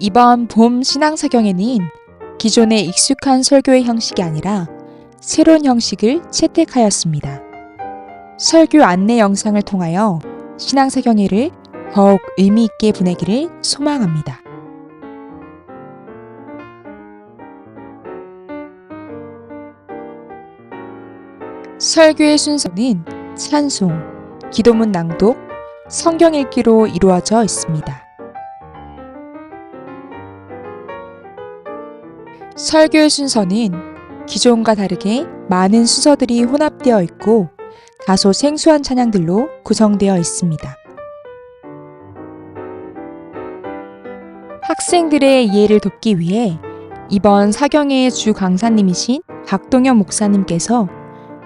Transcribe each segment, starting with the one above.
이번 봄 신앙사경에는 기존의 익숙한 설교의 형식이 아니라 새로운 형식을 채택하였습니다. 설교 안내 영상을 통하여 신앙사경회를 더욱 의미 있게 보내기를 소망합니다. 설교의 순서는 찬송, 기도문 낭독, 성경 읽기로 이루어져 있습니다. 설교의 순서는 기존과 다르게 많은 순서들이 혼합되어 있고 다소 생소한 찬양들로 구성되어 있습니다. 학생들의 이해를 돕기 위해 이번 사경회의 주 강사님이신 박동현 목사님께서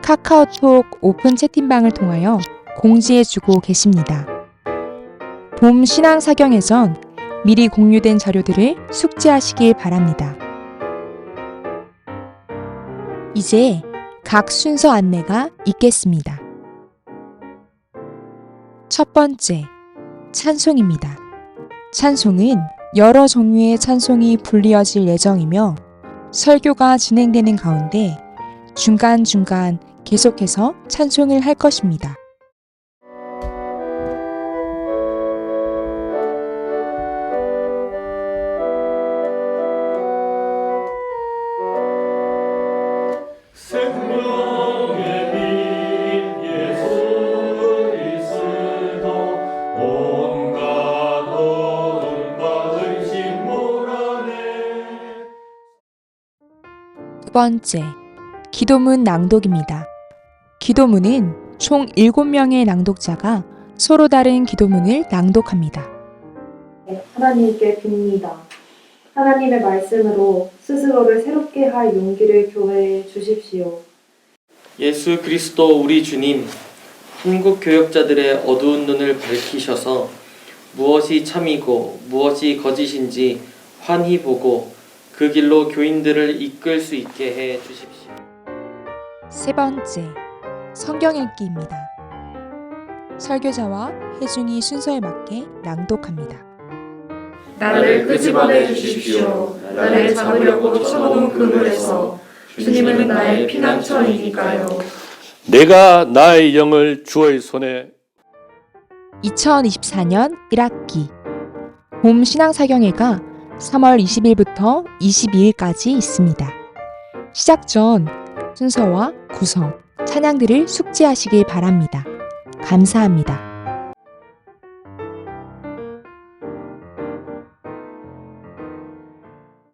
카카오톡 오픈 채팅방을 통하여 공지해주고 계십니다. 봄 신앙 사경회 전 미리 공유된 자료들을 숙지하시길 바랍니다. 이제 각 순서 안내가 있겠습니다. 첫 번째, 찬송입니다. 찬송은 여러 종류의 찬송이 불리어질 예정이며 설교가 진행되는 가운데 중간중간 계속해서 찬송을 할 것입니다. 번째, 기도문 낭독입니다. 기도문은 총 7명의 낭독자가 서로 다른 기도문을 낭독합니다. 하나님께 빕니다. 하나님의 말씀으로 스스로를 새롭게 할 용기를 교회에 주십시오. 예수 그리스도 우리 주님, 한국 교역자들의 어두운 눈을 밝히셔서 무엇이 참이고 무엇이 거짓인지 환히 보고 그 길로 교인들을 이끌 수 있게 해 주십시오. 세 번째, 성경 읽기입니다. 설교자와 회중이 순서에 맞게 낭독합니다. 나를 끄집어내 주십시오. 나를 잡으려고 쳐놓은 그물에서 주님은 나의 피난처이니까요. 내가 나의 영을 주의 손에 2024년 1학기 봄 신앙사경회가 3월 20일부터 22일까지 있습니다. 시작 전 순서와 구성, 찬양들을 숙지하시길 바랍니다. 감사합니다.